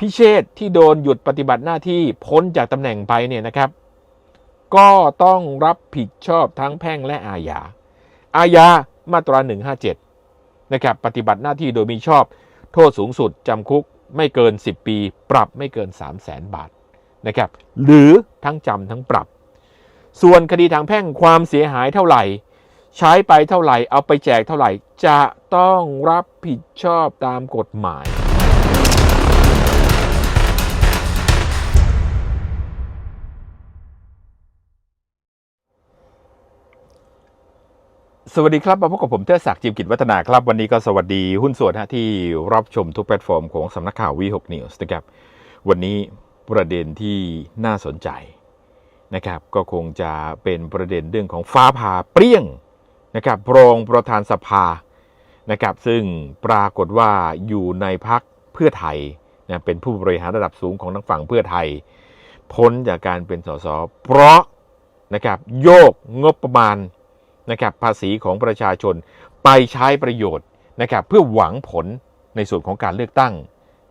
พิเชษที่โดนหยุดปฏิบัติหน้าที่พ้นจากตำแหน่งไปเนี่ยนะครับ ก็ต้องรับผิดชอบทั้งแพ่งและอาญา อาญามาตรา 157 นะครับ ปฏิบัติหน้าที่โดยมีชอบ โทษสูงสุดจำคุกไม่เกิน 10 ปี ปรับไม่เกิน 3 0 0แสนบาทนะครับ หรือทั้งจำทั้งปรับ ส่วนคดีทางแพ่งความเสียหายเท่าไหร่ ใช้ไปเท่าไหร่ เอาไปแจกเท่าไหร่ จะต้องรับผิดชอบตามกฎหมาย สวัสดีครับมาพบกับผมเทศศักดิ์จิมกิจวัฒนาครับ วันนี้ก็สวัสดีหุ้นส่วนฮะที่รับชมทุกแพลตฟอร์มของสำนักข่าววีหกนิวส์นะครับ วันนี้ประเด็นที่น่าสนใจนะครับ ก็คงจะเป็นประเด็นเรื่องของฟ้าผ่าเปรี้ยงนะครับรองประธานสภานะครับ ซึ่งปรากฏว่าอยู่ในพักเพื่อไทยนะเป็นผู้บริหารระดับสูงของทางฝั่งเพื่อไทย พ้นจากการเป็นสสเพราะนะครับโยกงบประมาณ นะครับภาษีของประชาชนไปใช้ประโยชน์นะครับเพื่อหวังผลในส่วนของการเลือกตั้ง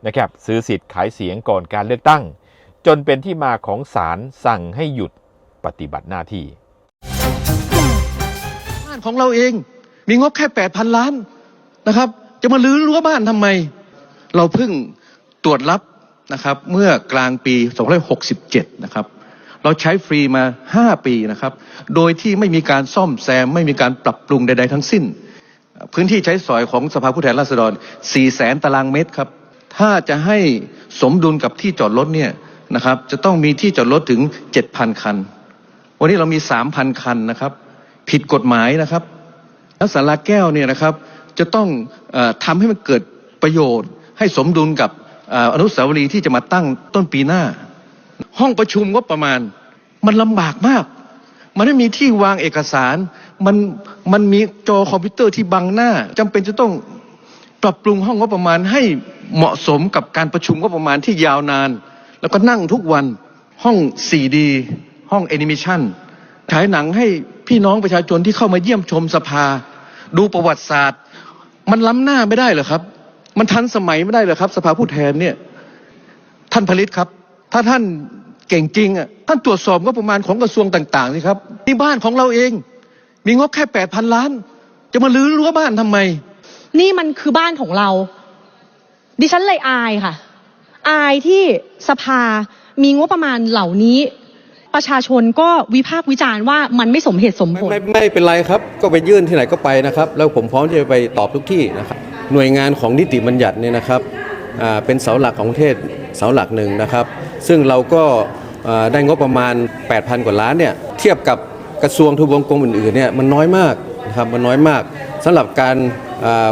นะครับซื้อสิทธิ์ขายเสียงก่อนการเลือกตั้ง จนเป็นที่มาของศาลสั่งให้หยุดปฏิบัติหน้าที่ บ้านของเราเองมีงบแค่แปดพันล้านนะครับ จะมาลื้อรั้วบ้านทำไม เราเพิ่งตรวจรับนะครับเมื่อกลางปี 2567 นะครับ เราใช้ฟรีมา 5 ปีนะครับ โดยที่ไม่มีการซ่อมแซม ไม่มีการปรับปรุงใด ๆ ทั้งสิ้น พื้นที่ใช้สอยของสภาผู้แทนราษฎร 4 แสนตารางเมตรครับ ถ้าจะให้สมดุลกับที่จอดรถเนี่ยนะครับ จะต้องมีที่จอดรถถึง 7,000 คัน วันนี้เรามี 3,000 คันนะครับ ผิดกฎหมายนะครับ แล้วสาราแก้วเนี่ยนะครับ จะต้องอทำให้มันเกิดประโยชน์ ให้สมดุลกับออนุสาวรีย์ที่จะมาตั้งต้นปีหน้า ห้องประชุมก็ประมาณ มันลำบากมาก มันไม่มีที่วางเอกสาร มันมันมีจอคอมพิวเตอร์ที่บังหน้าจำเป็นจะต้องปรับปรุงห้องงบประมาณให้เหมาะสมกับการประชุมงบประมาณที่ยาวนาน แล้วก็นั่งทุกวันห้อง 4D ห้องแอนิเมชันฉายหนังให้พี่น้องประชาชนที่เข้ามาเยี่ยมชมสภา ดูประวัติศาสตร์ มันล้ำหน้าไม่ได้เหรอครับ มันทันสมัยไม่ได้เหรอครับ สภาผู้แทนเนี่ย ท่านผลิตครับ ถ้าท่านเก่งจริงอะท่านตรวจสอบงบประมาณของกระทรวงต่างๆสิครับนี่บ้านของเราเอง มีงบแค่แปดพันล้าน จะมาลื้อรั้วบ้านทำไม นี่มันคือบ้านของเรา ดิฉันเลยอายค่ะ อายที่สภามีงบประมาณเหล่านี้ ประชาชนก็วิพากษ์วิจารณ์ว่ามันไม่สมเหตุสมไม่ผลไม่ไม่เป็นไรครับ ก็ไปยื่นที่ไหนก็ไปนะครับ แล้วผมพร้อมที่จะไปตอบทุกที่นะครับหน่วยงานของนิติบัญญัติเนี่ยนะครับอ่า เป็นเสาหลักของประเทศเสาหลักหนึ่งนะครับ ซึ่งเราก็ได้งบประมาณ 8,000 กว่าล้านเนี่ยเทียบกับกระทรวงทบวงกรมอื่นๆเนี่ยมันน้อยมากนะครับมันน้อยมากสำหรับการ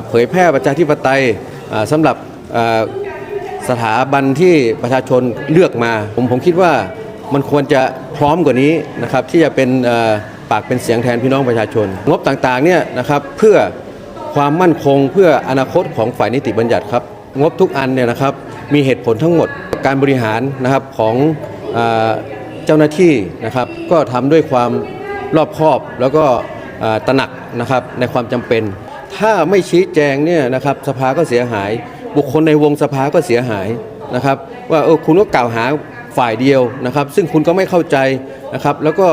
เผยแพร่ประชาธิปไตยอ่าสำหรับสถาบันที่ประชาชนเลือกมาผมผมคิดว่ามันควรจะพร้อมกว่านี้นะครับที่จะเป็นปากเป็นเสียงแทนพี่น้องประชาชน งบต่างๆเนี่ยนะครับเพื่อความมั่นคงเพื่ออนาคตของฝ่ายนิติบัญญัติครับ งบทุกอันเนี่ยนะครับมีเหตุผลทั้งหมดการบริหารนะครับของเจ้าหน้าที่นะครับก็ทำด้วยความรอบคอบแล้วก็ตระหนักนะครับในความจำเป็น ถ้าไม่ชี้แจงเนี่ยนะครับสภาก็เสียหาย บุคคลในวงสภาก็เสียหายนะครับว่าเออคุณก็กล่าวหาฝ่ายเดียวนะครับ ซึ่งคุณก็ไม่เข้าใจนะครับแล้วก็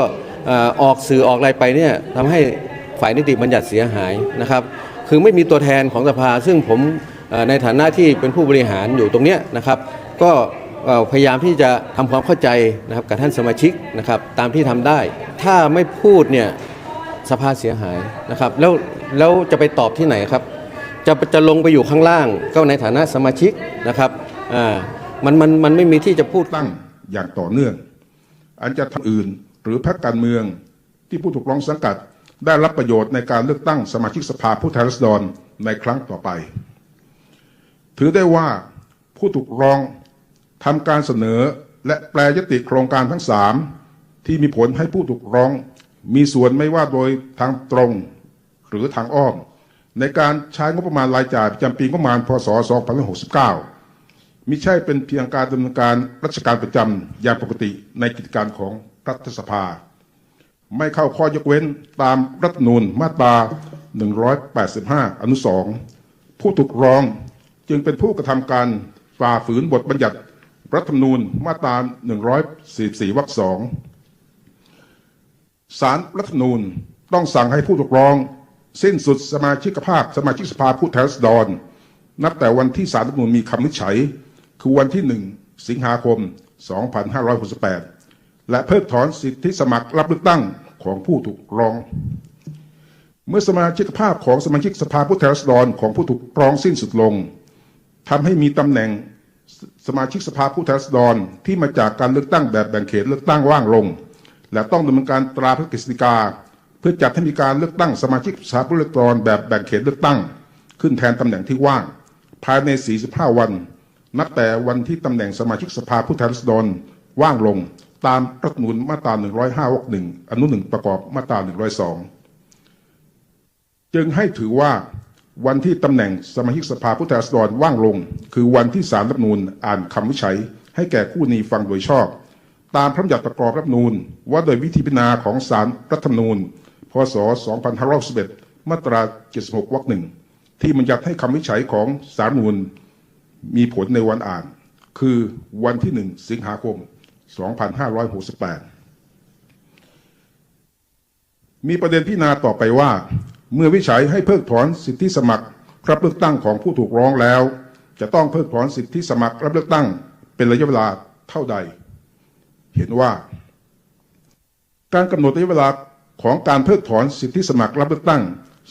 ออกสื่อออกอะไรไปเนี่ยทำให้ฝ่ายนิติบัญญัติเสียหายนะครับ คือไม่มีตัวแทนของสภาซึ่งผม ในฐานะที่เป็นผู้บริหารอยู่ตรงเนี้ยนะครับ ก็พยายามที่จะทำความเข้าใจนะครับกับท่านสมาชิกนะครับตามที่ทำได้ ถ้าไม่พูดเนี่ยสภาเสียหายนะครับแล้วแล้วจะไปตอบที่ไหนครับ จะจะลงไปอยู่ข้างล่าง ก็ในฐานะสมาชิกนะครับอ่ามันมันมันไม่มีที่จะพูดตั้งอย่างต่อเนื่อง อันจะทำอื่นหรือพรรคการเมืองที่ผู้ถูกร้องสังกัด ได้รับประโยชน์ในการเลือกตั้งสมาชิกสภาผู้แทนราษฎรในครั้งต่อไป ถือได้ว่าผู้ถูกร้องทำการเสนอและแปลยติโครงการทั้งสามที่มีผลให้ผู้ถูกร้อง มีส่วนไม่ว่าโดยทางตรง หรือทางอ้อม ในการใช้งบประมาณรายจ่ายประจำปีงบประมาณพศ 2569 มิใช่เป็นเพียงการดำเนินการราชการประจำอย่างปกติในกิจการของรัฐสภา ไม่เข้าข้อยกเว้นตามรัฐนูญมาตรา 185 อนุ 2 ผู้ถูกร้อง จึงเป็นผู้กระทำการฝ่าฝืนบทบัญญัติรัฐธรรมนูญมาตรา 144 วรรคสองสารรัฐธรรมนูญต้องสั่งให้ผู้ถูกร้อง สิ้นสุดสมาชิกภาพสมาชิกสภาผู้แทนราษฎรนับแต่วันที่สารรัฐธรรมนูญมีคำวินิจฉัย คือวันที่ 1 สิงหาคม 2568 และเพิกถอนสิทธิสมัครรับเลือกตั้งของผู้ถูกร้อง เมื่อสมาชิกภาพของสมาชิกสภาผู้แทนราษฎรของผู้ถูกร้องสิ้นสุดลง ทำให้มีตำแหน่งสมาชิกสภาผู้แทนราษฎรที่มาจากการเลือกตั้งแบบแบ่งเขตเลือกตั้งว่างลง และต้องดำเนินการตราพระกฤษฎีกา เพื่อจัดให้มีการเลือกตั้งสมาชิกสภาผู้แทนราษฎรแบบแบ่งเขตเลือกตั้ง ขึ้นแทนตำแหน่งที่ว่าง ภายใน 45 วัน นับแต่วันที่ตำแหน่งสมาชิกสภาผู้แทนราษฎรว่างลง ตามรัฐธรรมนูญมาตรา 105วรรคหนึ่งอนุหนึ่งประกอบมาตรา 102 จึงให้ถือว่า วันที่ตำแหน่งสมาชิกสภาผู้แทนราษฎรว่างลง คือวันที่สารรัฐนูญอ่านคำวิจัย ให้แก่คู่นีฟังโดยชอบ ตามพระบัญญัติประกอบรัฐนูญว่าโดยวิธีพิจารณาของสารรัฐธรรมนูญ พศ 2511มาตรา 76วรรคหนึ่งที่บัญญัติให้คำวิจัยของสารนูญมีผลในวันอ่าน คือวันที่ 1 สิงหาคม 2568 มีประเด็นพิจารณาต่อไปว่า เมื่อวิจัยให้เพิกถอนสิทธิสมัครรับเลือกตั้งของผู้ถูกร้องแล้ว จะต้องเพิกถอนสิทธิสมัครรับเลือกตั้ง เป็นระยะเวลาเท่าใด เห็นว่า การกำหนดระยะเวลาของการเพิกถอนสิทธิสมัครรับเลือกตั้ง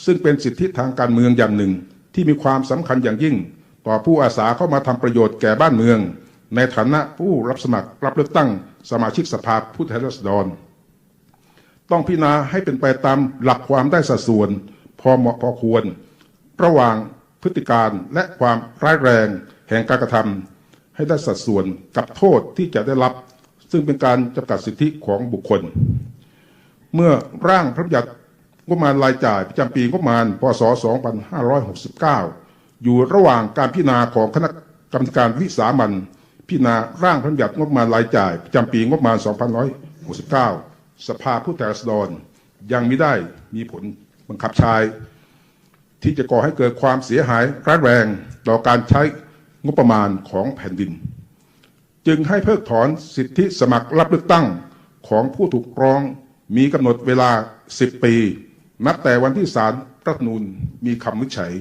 ซึ่งเป็นสิทธิทางการเมืองอย่างหนึ่ง ที่มีความสำคัญอย่างยิ่ง ต่อผู้อาสาเข้ามาทำประโยชน์แก่บ้านเมือง ในฐานะผู้รับสมัครรับเลือกตั้ง สมาชิกสภาผู้แทนราษฎร ต้องพิจารณาให้เป็นไปตามหลักความได้สัดส่วน พอเหมาะพอควร ระหว่างพฤติการและความร้ายแรงแห่งการกระทำให้ได้สัดส่วนกับโทษที่จะได้รับ ซึ่งเป็นการจำกัดสิทธิของบุคคล เมื่อร่างพระบัญญัติงบประมาณรายจ่ายประจำปีงบประมาณพศ 2569 อยู่ระหว่างการพิจารณาของคณะกรรมการวิสามันพิจารณาร่างพระบัญญัติงบประมาณรายจ่ายประจำปีงบประมาณ 2569 สภาผู้แทนราษฎรยังไม่ได้มีผล บังคับใช้ที่จะก่อให้เกิดความเสียหายร้ายแรงต่อการใช้งบประมาณของแผ่นดิน จึงให้เพิกถอนสิทธิสมัครรับเลือกตั้งของผู้ถูกร้องมีกำหนดเวลา 10 ปี นับแต่วันที่ศาลรัฐนูญมีคำวินิจฉัย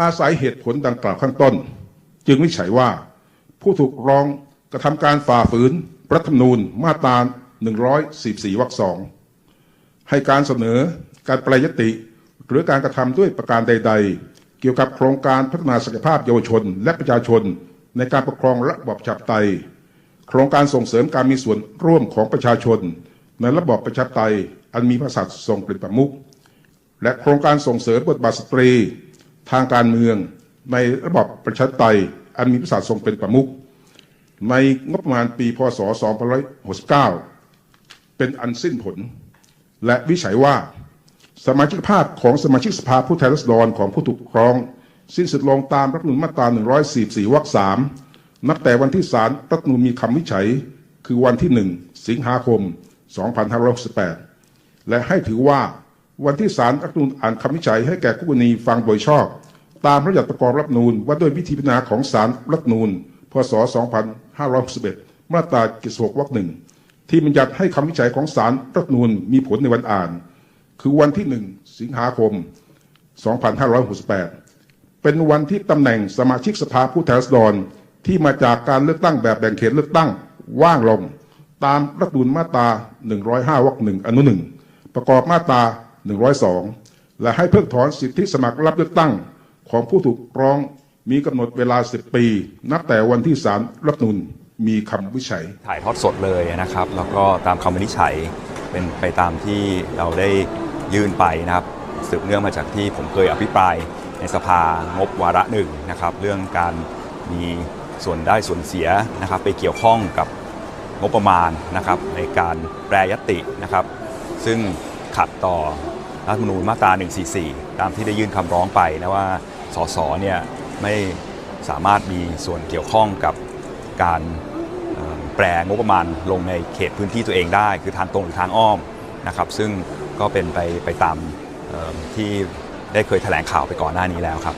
อาศัยเหตุผลดังกล่าวข้างต้น จึงวิจัยว่า ผู้ถูกร้องกระทำการฝ่าฝืนรัฐธรรมนูญมาตรา144วรรคสอง ให้การเสนอการแปลยติ หรือการกระทำด้วยประการใด ๆ เกี่ยวกับโครงการพัฒนาศักยภาพเยาวชน และประชาชน ในการปกครองระบอบประชาธิปไตย โครงการส่งเสริมการมีส่วนร่วมของประชาชน ในระบอบประชาธิปไตย อันมีพระมหากษัตริย์ทรงเป็นประมุขและโครงการส่งเสริมบทบาทสตรี ทางการเมือง ในระบอบประชาธิปไตย อันมีพระมหากษัตริย์ทรงเป็นประมุขในงบประมาณปีพศ 2569 เป็นอันสิ้นผล และวิจัยว่า สมาชิกภาพของสมาชิกสภาผู้แทนราษฎรของผู้ถูกร้อง สิ้นสุดลงตามรัฐธรรมนูญมาตรา 144 วรรค 3 นับแต่วันที่ศาลรัฐธรรมนูญมีคำวิจัย คือวันที่ 1 สิงหาคม 2568 และให้ถือว่าวันที่ศาลรัฐธรรมนูญอ่านคำวิจัยให้แก่คู่กรณีฟังโดยชอบ ตามพระราชบัญญัติประกอบรัฐธรรมนูญว่าด้วยวิธีพิจารณาของศาลรัฐธรรมนูญพศ 2561 มาตรา 76 วรรคหนึ่ง ที่บัญญัติให้คำวิจัยของศาลรัฐธรรมนูญมีผลในวันอ่าน คือวันที่ 1 สิงหาคม 2568 เป็นวันที่ตำแหน่งสมาชิกสภาผู้แทนราษฎรที่มาจากการเลือกตั้งแบบแบ่งเขตเลือกตั้งว่างลง ตามรัฐธรรมนูญมาตรา 105วรรคหนึ่งอนุหนึ่งประกอบมาตรา 102 และให้เพิกถอนสิทธิสมัครรับเลือกตั้งของผู้ถูกร้องมีกำหนดเวลา 10 ปี นับแต่วันที่ศาลรัฐธรรมนูญ มีคำวิจัย ถ่ายทอดสดเลยนะครับ แล้วก็ตามคำวินิจฉัยเป็นไปตามที่เราได้ยื่นไปนะครับ สืบเนื่องมาจากที่ผมเคยอภิปรายในสภางบวาระหนึ่งนะครับ เรื่องการมีส่วนได้ส่วนเสียนะครับ ไปเกี่ยวข้องกับงบประมาณนะครับ ในการแปรยตินะครับ ซึ่งขัดต่อรัฐธรรมนูญมาตรา 144 ตามที่ได้ยื่นคำร้องไปนะว่าสสเนี่ยไม่สามารถมีส่วนเกี่ยวข้องกับการ แปลงบประมาณลงในเขตพื้นที่ตัวเองได้ คือทางตรงหรือทางอ้อมนะครับ ซึ่งก็เป็นไปไปตามเอ่อที่ได้เคยแถลงข่าวไปก่อนหน้านี้แล้วครับ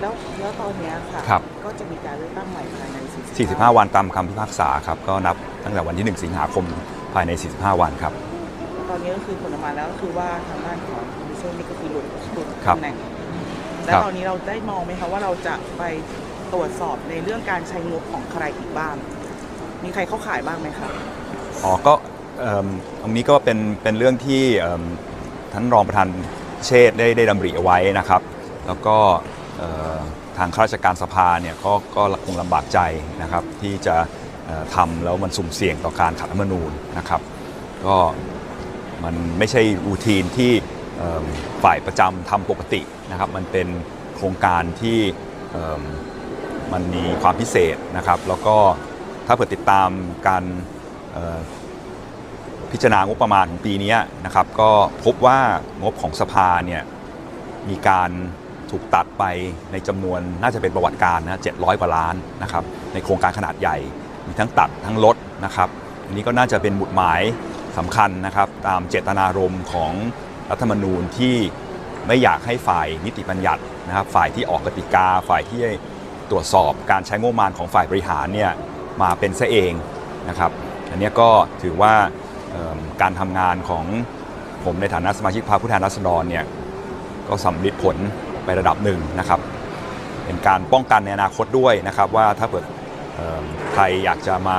แล้วแล้วตอนเนี้ยค่ะครับก็จะมีการเลือกตั้งใหม่ภายใน45 45 วันตามคำพิพากษาครับ ก็นับตั้งแต่วันที่ 1 สิงหาคมภายใน 45 วันครับ ตอนนี้ก็คือผลออกมาแล้วก็คือว่าทางด้านของคุณวิเชษนี่ก็คือหลุดหลุดครับตำแหน่งแล้ครัวบตอนนี้เราได้มองไหมคะว่าเราจะไป ตรวจสอบในเรื่องการใช้งบของใครอีกบ้าง มีใครเข้าข่ายบ้างไหมคะอ๋อก็เอิ่มตรงนี้ก็เป็นเป็นเรื่องที่เอิ่มท่านรองประธานเชษฐ์ได้ได้ดำริเอาไว้นะครับ แล้วก็เอ่อทางข้าราชการสภาเนี่ยก็ก็คงลำบากใจนะครับ ที่จะเอ่อทำแล้วมันสุ่มเสี่ยงต่อการขัดรัฐธรรมนูญนะครับ ก็มันไม่ใช่รูทีนที่เอิ่มฝ่ายประจำทำปกตินะครับ มันเป็นโครงการที่เอิ่ม มันมีความพิเศษนะครับ แล้วก็ถ้าเปิดติดตามการพิจารณางบประมาณของปีนี้นะครับ ก็พบว่างบของสภาเนี่ยมีการถูกตัดไปในจำนวนน่าจะเป็นประวัติการนะ700กว่าล้านนะครับในโครงการขนาดใหญ่ มีทั้งตัดทั้งลดนะครับ อันนี้ก็น่าจะเป็นหมุดหมายสำคัญนะครับ ตามเจตนารมณ์ของรัฐธรรมนูญที่ไม่อยากให้ฝ่ายนิติบัญญัตินะครับ ฝ่ายที่ออกกติกาฝ่ายที่ ตรวจสอบการใช้งบประมาณของฝ่ายบริหารเนี่ยมาเป็นซะเองนะครับอันนี้ก็ถือว่าการทำงานของผมในฐานะสมาชิกพรรคผู้แทนราษฎรเนี่ยก็สำลิดผลไประดับหนึ่งนะครับ เป็นการป้องกันในอนาคตด้วยนะครับ ว่าถ้าเกิดใครอยากจะมา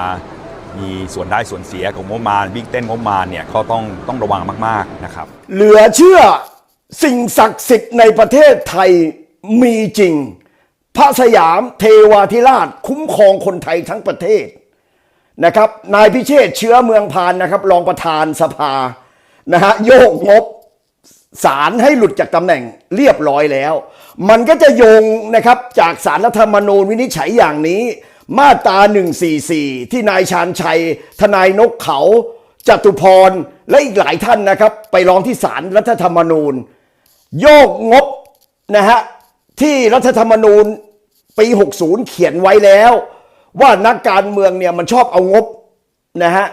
มีส่วนได้ส่วนเสียของงบมาวิ่งเต้นงบมาเนี่ยก็ต้องต้องระวังมากๆนะครับ เหลือเชื่อสิ่งศักดิ์สิทธิ์ในประเทศไทยมีจริง พระสยามเทวาธิราชคุ้มครองคนไทยทั้งประเทศนะครับ นายพิเชษเชื้อเมืองพานนะครับ รองประธานสภานะฮะโยกงบสารให้หลุดจากตำแหน่งเรียบร้อยแล้ว มันก็จะโยงนะครับจากสารรัฐธรรมนูญวินิจฉัยอย่างนี้ มาตรา144 ที่นายชาญชัย ทนายนกเขาจตุพร และอีกหลายท่านนะครับ ไปร้องที่ศาลรัฐธรรมนูญ โยกงบนะฮะ ที่รัฐธรรมนูญปี 60 เขียนไว้แล้ว ว่านักการเมืองเนี่ยมันชอบเอางบนะฮะ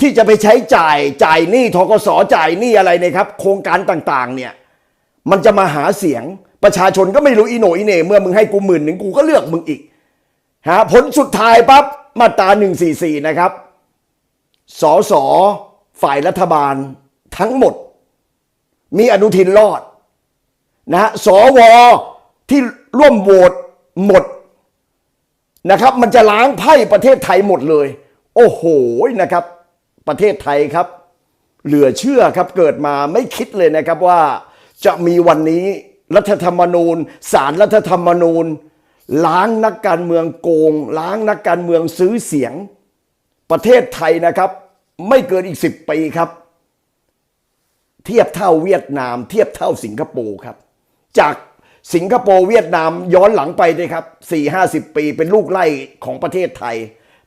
ที่จะไปใช้จ่ายจ่ายหนี้ทกสจ่ายหนี้อะไรนะครับ โครงการต่างๆ เนี่ย มันจะมาหาเสียงประชาชนก็ไม่รู้อีโหนอีเหน่เมื่อมึงให้กูหมื่นหนึ่งกูก็เลือกมึงอีกฮะผลสุดท้ายปั๊บมาตรา144 นะครับสอสอฝ่ายรัฐบาลทั้งหมด มีอนุทินรอดนะฮะสว ที่ร่วมโหวตหมดนะครับ มันจะล้างไพ่ประเทศไทยหมดเลย โอ้โหนะครับ ประเทศไทยครับ เหลือเชื่อครับเกิดมาไม่คิดเลยนะครับว่าจะมีวันนี้รัฐธรรมนูญสารรัฐธรรมนูญ ล้างนักการเมืองโกง ล้างนักการเมืองซื้อเสียง ประเทศไทยนะครับ ไม่เกินอีกสิบปีครับ เทียบเท่าเวียดนาม เทียบเท่าสิงคโปร์ครับ จาก สิงคโปร์เวียดนามย้อนหลังไปเลยครับสี่ห้าสิบปีเป็นลูกไล่ของประเทศไทย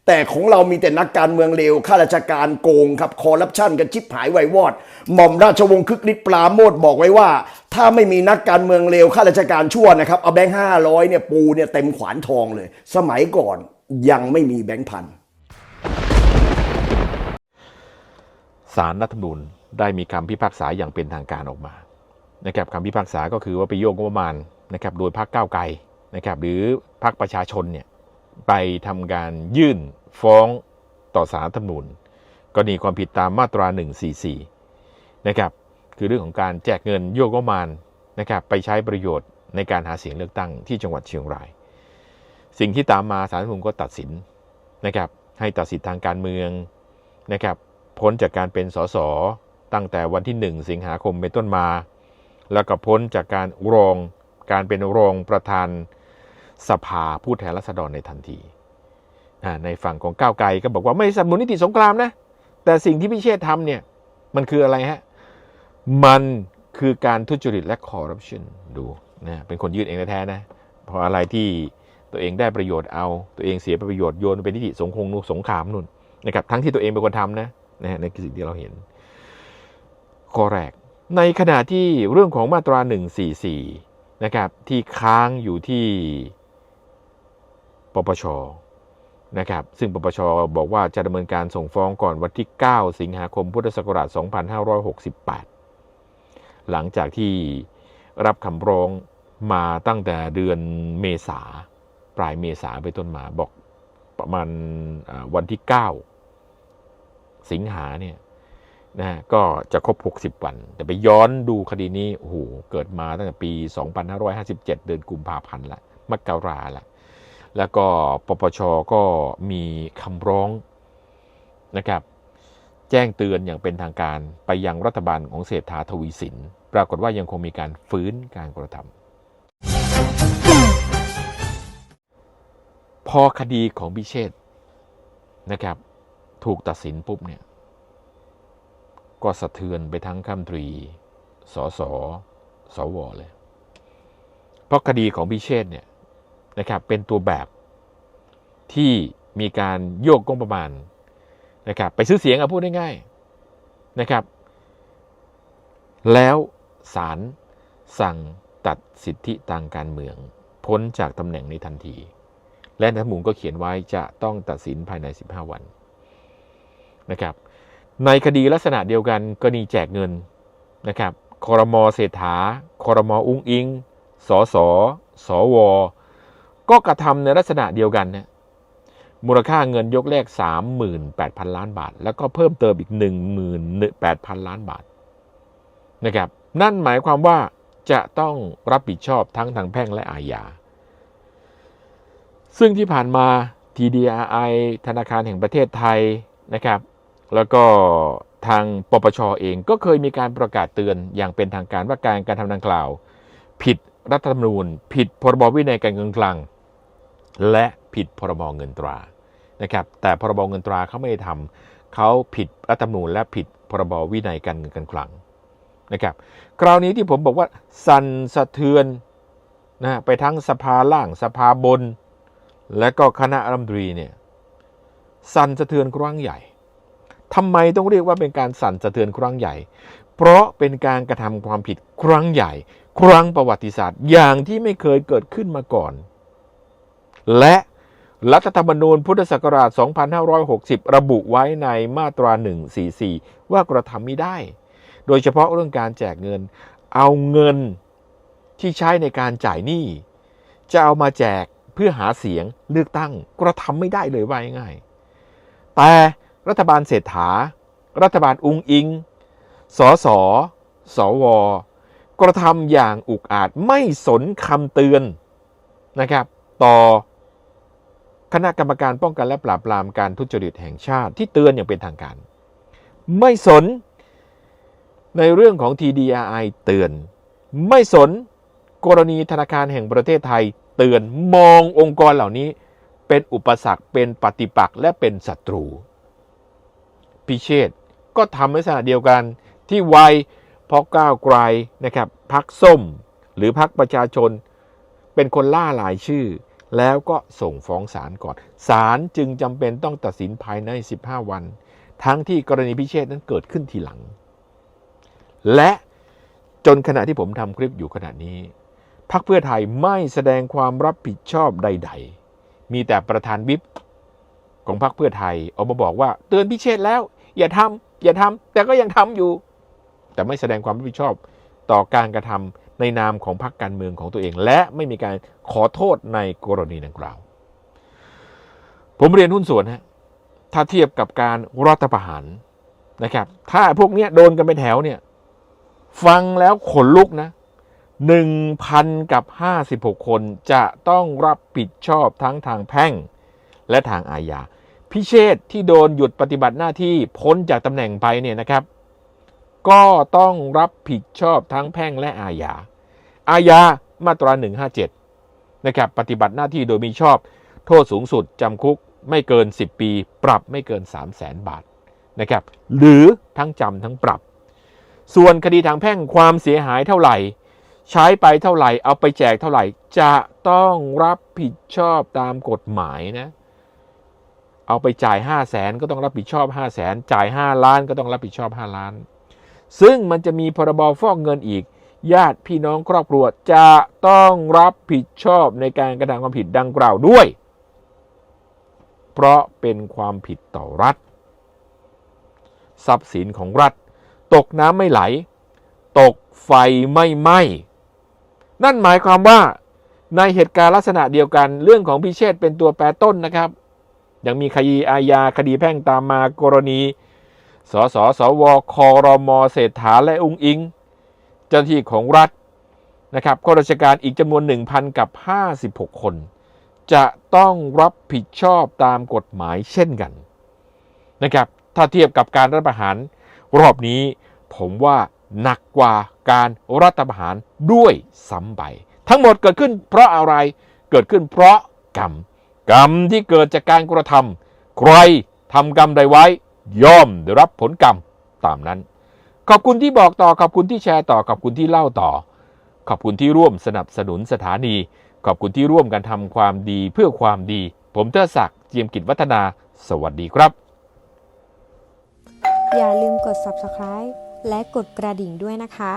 แต่ของเรามีแต่นักการเมืองเลวข้าราชการโกงครับคอร์รัปชันกันชิบหายไวายวอด หม่อมราชวงศ์คึกฤทธิ์ปราโมทบอกไว้ว่า ถ้าไม่มีนักการเมืองเลวข้าราชการชั่วนะครับเอาแบงค์ห้าร้อยเนี่ยปูเนี่ยเต็มขวานทองเลย สมัยก่อนยังไม่มีแบงค์พันสารรัฐธรรมนูญได้มีคำพิพากษาอย่างเป็นทางการออกมา นะครับคำพิพากษาก็คือว่าไปโยกงบประมาณนะครับโดยพรรคก้าวไกลนะครับหรือพรรคประชาชนเนี่ยไปทำการยื่นฟ้องต่อสารธรรมนูญกรณีความผิดตามมาตรา 144 นะครับคือเรื่องของการแจกเงินโยกงบประมาณนะครับไปใช้ประโยชน์ในการหาเสียงเลือกตั้งที่จังหวัดเชียงราย สิ่งที่ตามมาสารรัฐธรรมนูญก็ตัดสินนะครับให้ตัดสิทธิทางการเมืองนะครับพ้นจากการเป็นสสตั้งแต่วันที่ 1 สิงหาคมเป็นต้นมา แล้วก็พ้นจากการรองการเป็นรองประธานสภาผู้แทนราษฎรในทันที ในฝั่งของก้าวไกลก็บอกว่าไม่สนับสนุนนิติสงครามนะ แต่สิ่งที่พิเชษฐ์ทำเนี่ยมันคืออะไรฮะ มันคือการทุจริตและคอร์รัปชันดูนะเป็นคนยืดเองแท้ๆนะเพราะอะไรที่ตัวเองได้ประโยชน์เอา ตัวเองเสียประโยชน์โยนเป็นนิติสงคงสงครามนู่นนะครับทั้งที่ตัวเองเป็นคนทำนะนะในสิ่งที่เราเห็นข้อแรก ในขณะที่เรื่องของมาตรา 144 นะครับ ที่ค้างอยู่ที่ปปชนะครับ ซึ่งปปชบอกว่าจะดำเนินการส่งฟ้องก่อนวันที่ 9 สิงหาคมพุทธศักราช 2568 หลังจากที่รับคำร้องมาตั้งแต่เดือนเมษาปลายเมษาไปต้นมาบอกประมาณวันที่ 9 สิงหาเนี่ย นะก็จะครบ 60 วัน แต่ไปย้อนดูคดีนี้โอ้โหเกิดมาตั้งแต่ปี 2557 เดือนกุมภาพันธ์ละมกราละแล้วก็ปปชก็มีคำร้องนะครับแจ้งเตือนอย่างเป็นทางการไปยังรัฐบาลของเศรษฐาทวีสิน ปรากฏว่ายังคงมีการฟื้นการกระทำพอคดีของพิเชษนะครับถูกตัดสินปุ๊บเนี่ย ก็สะเทือนไปทั้งข้ามตรี สส สวเลย เพราะคดีของพิเชษ์เนี่ยนะครับเป็นตัวแบบที่มีการโยกงบประมาณนะครับไปซื้อเสียงเอาพูดง่ายๆนะครับ แล้วศาลสั่งตัดสิทธิทางการเมือง พ้นจากตำแหน่งในทันที และรัฐธรรมนูญก็เขียนไว้จะต้องตัดสินภายใน 15 วันนะครับ ในคดีลักษณะเดียวกันกรณีแจกเงินนะครับคอรมอเศรษฐาคอรมออุ้งอิงสอสอสวก็กระทำในลักษณะเดียวกันนะมูลค่าเงินยกแรก 38,000 ล้านบาท แล้วก็เพิ่มเติมอีก 18,000 ล้านบาทนะครับนั่นหมายความว่าจะต้องรับผิดชอบทั้งทางแพ่งและอาญา ซึ่งที่ผ่านมา TDRI ธนาคารแห่งประเทศไทยนะครับ แล้วก็ทางปปชเองก็เคยมีการประกาศเตือนอย่างเป็นทางการว่าการการทำดังกล่าว ผิดรัฐธรรมนูญ ผิดพรบวินัยการเงินคลังและผิดพรบเงินตรานะครับแต่พรบเงินตราเขาไม่ได้ทำเขาผิดรัฐธรรมนูญ และผิดพรบวินัยการเงินการคลังนะครับคราวนี้ที่ผมบอกว่าสั่นสะเทือนนะไปทั้งสภาล่างสภาบน และก็คณะรัฐมนตรีเนี่ยสั่นสะเทือนครั้งใหญ่ ทำไมต้องเรียกว่าเป็นการสั่นสะเทือนครั้งใหญ่ เพราะเป็นการกระทำความผิดครั้งใหญ่ ครั้งประวัติศาสตร์อย่างที่ไม่เคยเกิดขึ้นมาก่อน และรัฐธรรมนูญพุทธศักราช 2560 ระบุไว้ในมาตรา 144 ว่ากระทำไม่ได้ โดยเฉพาะเรื่องการแจกเงิน เอาเงินที่ใช้ในการจ่ายหนี้ จะเอามาแจกเพื่อหาเสียงเลือกตั้งกระทำไม่ได้เลยว่าง่าย แต่ รัฐบาลเศรษฐา รัฐบาลอุงอิง สส สว กระทำอย่างอุกอาจไม่สนคำเตือนนะครับ ต่อคณะกรรมการป้องกันและปราบปรามการทุจริตแห่งชาติที่เตือนอย่างเป็นทางการ ไม่สนในเรื่องของ TDRI เตือน ไม่สนกรณีธนาคารแห่งประเทศไทยเตือนมององค์กรเหล่านี้เป็นอุปสรรคเป็นปฏิปักษ์และเป็นศัตรู พิเชษก็ทำในลักษณะเดียวกันที่ไวเพราะก้าวไกลนะครับพักส้มหรือพักประชาชน เป็นคนล่าหลายชื่อ แล้วก็ส่งฟ้องศาลก่อนศาลจึงจำเป็นต้องตัดสินภายใน 15 วัน ทั้งที่กรณีพิเชษนั้นเกิดขึ้นทีหลัง และจนขณะที่ผมทำคลิปอยู่ขณะนี้พักเพื่อไทยไม่แสดงความรับผิดชอบใด ๆ มีแต่ประธานวิป ของพรรคเพื่อไทยออกมาบอกว่า เตือนพิเชษแล้ว อย่าทำอย่าทำแต่ก็ยังทำอยู่ แต่ไม่แสดงความรับผิดชอบต่อการกระทำในนามของพรรคการเมืองของตัวเอง และไม่มีการขอโทษในกรณีดังกล่าว ผมเรียนหุ้นส่วนฮะถ้าเทียบกับการรัฐประหารนะครับ ถ้าพวกนี้โดนกันเป็นแถวเนี่ย ฟังแล้วขนลุกนะ1,000 กับ 56 คนจะต้องรับผิดชอบทั้งทางแพ่ง และทางอาญา พิเชษที่โดนหยุดปฏิบัติหน้าที่พ้นจากตำแหน่งไปเนี่ยนะครับ ก็ต้องรับผิดชอบทั้งแพ่งและอาญา อาญามาตรา 157 นะครับ ปฏิบัติหน้าที่โดยมีชอบ โทษสูงสุดจำคุกไม่เกิน 10 ปี ปรับไม่เกิน 3 0 0แสนบาทนะครับหรือทั้งจำทั้งปรับ ส่วนคดีทางแพ่งความเสียหายเท่าไหร่ ใช้ไปเท่าไหร่ เอาไปแจกเท่าไหร่ จะต้องรับผิดชอบตามกฎหมายนะ เอาไปจ่าย 5 0 0แสนก็ต้องรับผิดชอบ 5 0 0แสนจ่าย 5 ล้านก็ต้องรับผิดชอบ 5 ล้าน ซึ่งมันจะมีพรบฟอกเงินอีก ญาติพี่น้องครอบครัวจะต้องรับผิดชอบในการกระทำความผิดดังกล่าวด้วย เพราะเป็นความผิดต่อรัฐ ทรัพย์สินของรัฐ ตกน้ำไม่ไหล ตกไฟไม่ไหม้นั่นหมายความว่าในเหตุการณ์ลักษณะเดียวกันเรื่องของพิเชษเป็นตัวแปรต้นนะครับ ยังมีคดีอาญาคดีแพ่งตามมากรณี สสสวครมเศรษฐาและองค์อิง เจ้าหน้าที่ของรัฐนะครับข้าราชการอีกจำนวน 1,000 กับ 56 คน จะต้องรับผิดชอบตามกฎหมายเช่นกันนะครับถ้าเทียบกับการรัฐประหารรอบนี้ ผมว่าหนักกว่าการรัฐประหารด้วยซ้ำไป ทั้งหมดเกิดขึ้นเพราะอะไรเกิดขึ้นเพราะกรรม กรรมที่เกิดจากการกระทำใครทำกรรมใดไว้ ย่อมได้รับผลกรรมตามนั้น ขอบคุณที่บอกต่อขอบคุณที่แชร์ต่อขอบคุณที่เล่าต่อ ขอบคุณที่ร่วมสนับสนุนสถานี ขอบคุณที่ร่วมกันทำความดีเพื่อความดี ผมเทอศักดิ์เจียมกิจวัฒนา สวัสดีครับ อย่าลืมกด subscribe และกดกระดิ่งด้วยนะคะ